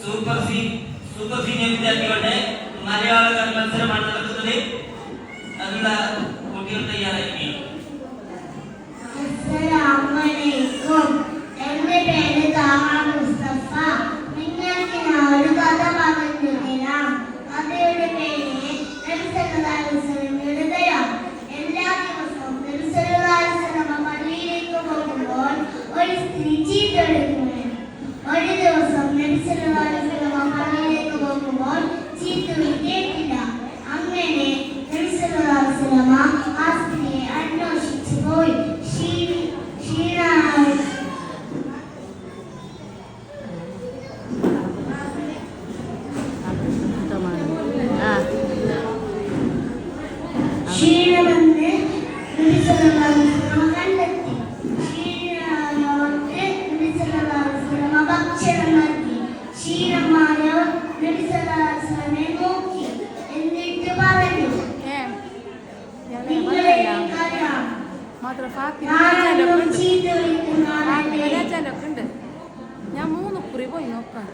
Super see super senior വിദ്യാർത്ഥികളുടെ മലയാള മത്സരമാണ് നടക്കുന്നത്. അതിനുള്ള കുട്ടികൾ തയ്യാറായിരിക്കും എന്റെ പേര് താഹ മുസ്തഫ. നിങ്ങൾക്ക് ഞാൻ ഒരു കഥ പറഞ്ഞു തരാം കഥയുടെ പേര് നബിസല്ലാസ്ലമിയുടെ ദയാ എല്ലാ ദിവസവും പള്ളിയിലേക്ക് പോകുമ്പോൾ ഒരു സ്ത്രീ ചീട്ടെടുക്കുകയാണ് ഒരു ദിവസം ക്ഷീണമെന്ന് കണ്ടെത്തി നബിസല്ലാസ്ലമ ഭക്ഷണം നൽകി. ക്ഷീണമായവർ നബിസല്ലാസ്ലമെ നോക്കി. എന്നിട്ട് പറഞ്ഞു ഞാൻ മൂന്ന് കുറി പോയി നോക്കാം.